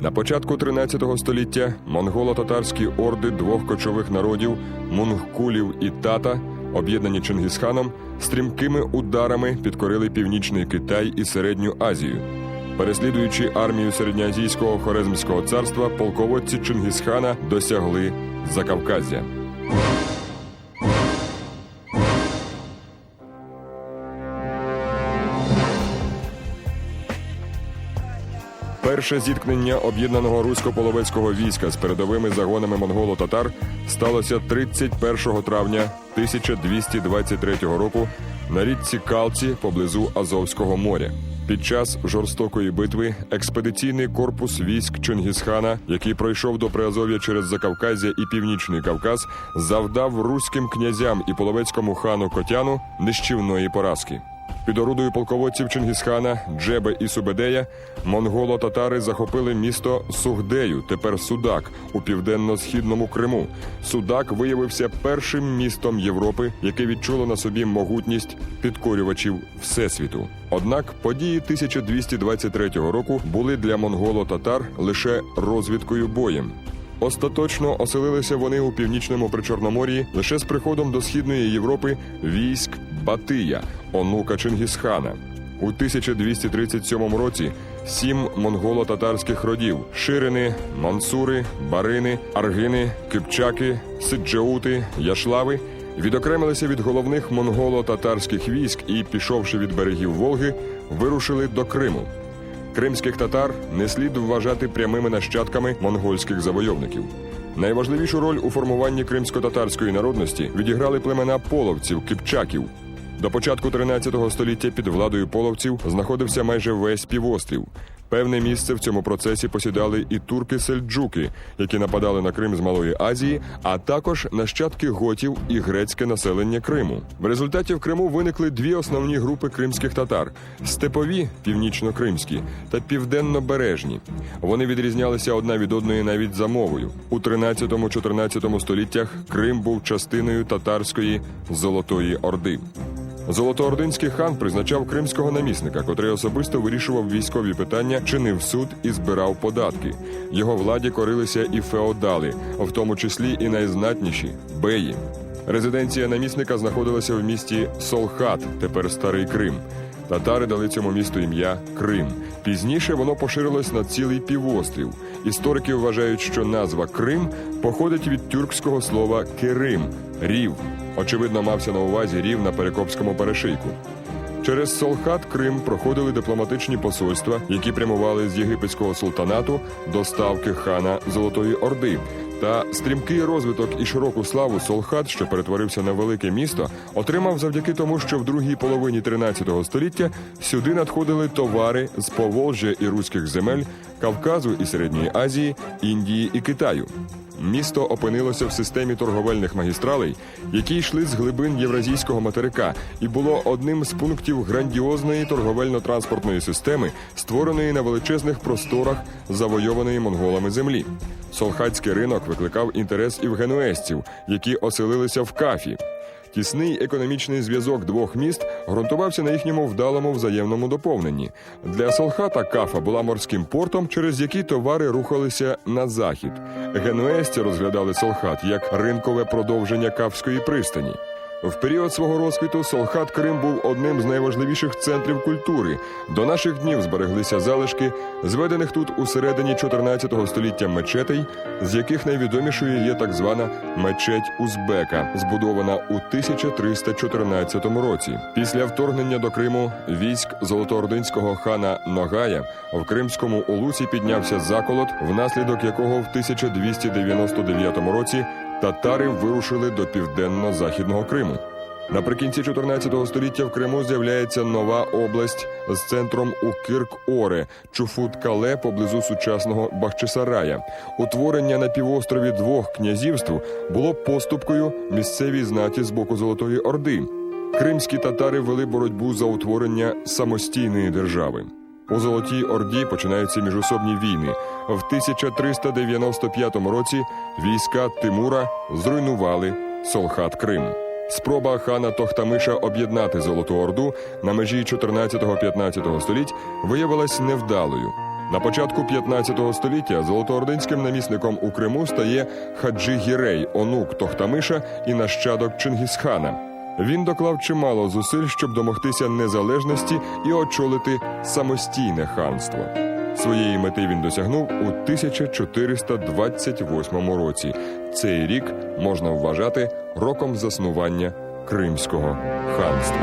На початку 13 століття монголо-татарські орди двох кочових народів мунгкулів і тата, об'єднані Чингісханом, стрімкими ударами підкорили північний Китай і середню Азію. Переслідуючи армію середньоазійського хорезмського царства, полководці Чингісхана досягли Закавказя. Перше зіткнення об'єднаного русько-половецького війська з передовими загонами монголо-татар сталося 31 травня 1223 року на річці Калці поблизу Азовського моря. Під час жорстокої битви експедиційний корпус військ Чингісхана, який пройшов до Приазов'я через Закавказя і Північний Кавказ, завдав руським князям і половецькому хану Котяну нищівної поразки. Під орудою полководців Чингісхана, Джебе і Субедея монголо-татари захопили місто Сугдею, тепер Судак, у південно-східному Криму. Судак виявився першим містом Європи, яке відчуло на собі могутність підкорювачів Всесвіту. Однак події 1223 року були для монголо-татар лише розвідкою боєм. Остаточно оселилися вони у північному причорномор'ї лише з приходом до східної Європи військ Батия, онука Чингісхана. У 1237 році сім монголо-татарських родів ширини, мансури, барини, аргини, кипчаки, сиджаути, яшлави відокремилися від головних монголо-татарських військ і, пішовши від берегів Волги, вирушили до Криму. Кримських татар не слід вважати прямими нащадками монгольських завойовників. Найважливішу роль у формуванні кримсько-татарської народності відіграли племена половців кипчаків. До початку 13 століття під владою половців знаходився майже весь півострів. Певне місце в цьому процесі посідали і турки-сельджуки, які нападали на Крим з Малої Азії, а також нащадки готів і грецьке населення Криму. В результаті в Криму виникли дві основні групи кримських татар: степові північно-кримські та південно-бережні. Вони відрізнялися одна від одної навіть за мовою. У 13-14 століттях Крим був частиною татарської Золотої Орди. Золотоординський хан призначав кримського намісника, котрий особисто вирішував військові питання, чинив суд і збирав податки. Його владі корилися і феодали, в тому числі і найзнатніші беї. Резиденція намісника знаходилася в місті Солхат, тепер Старий Крим. Татари дали цьому місту ім'я Крим. Пізніше воно поширилось на цілий півострів. Історики вважають, що назва Крим походить від тюркського слова Керим рів. Очевидно, мався на увазі рів на Перекопському перешийку. Через Солхат Крим проходили дипломатичні посольства, які прямували з єгипетського султанату до ставки хана Золотої Орди. Та стрімкий розвиток і широку славу Солхат, що перетворився на велике місто, отримав завдяки тому, що в другій половині 13 століття сюди надходили товари з Поволжя і руських земель, Кавказу і Середньої Азії, Індії і Китаю. Місто опинилося в системі торговельних магістралей, які йшли з глибин євразійського материка, і було одним з пунктів грандіозної торговельно-транспортної системи, створеної на величезних просторах завойованої монголами землі. Солхатський ринок викликав інтерес і в генуестів, які оселилися в кафі. Тісний економічний зв'язок двох міст ґрунтувався на їхньому вдалому взаємному доповненні. Для Солхата кафа була морським портом, через який товари рухалися на захід. Генуесці розглядали Солхат як ринкове продовження Кафської пристані. В період свого розквіту Солхат Крим був одним з найважливіших центрів культури. До наших днів збереглися залишки, зведених тут у середині 14 століття мечетей, з яких найвідомішою є так звана мечеть Узбека, збудована у 1314 році. Після вторгнення до Криму військ золотоординського хана Ногая в Кримському Улусі піднявся заколот, внаслідок якого в 1299 році татари вирушили до південно-західного Криму. Наприкінці 14 століття в Криму з'являється нова область з центром у Кирк-Оре, Чуфут-Кале поблизу сучасного Бахчисарая. Утворення на півострові двох князівств було поступкою місцевій знаті з боку Золотої Орди. Кримські татари вели боротьбу за утворення самостійної держави. У Золотій Орді починаються міжособні війни. В 1395 році війська Тимура зруйнували Солхат Крим. Спроба хана Тохтамиша об'єднати Золоту Орду на межі 14-15 століть виявилась невдалою. На початку 15 століття золотоординським намісником у Криму стає Хаджи Гірей, онук Тохтамиша і нащадок Чингісхана. Він доклав чимало зусиль, щоб домогтися незалежності і очолити самостійне ханство. Своєї мети він досягнув у 1428 році. Цей рік можна вважати роком заснування Кримського ханства.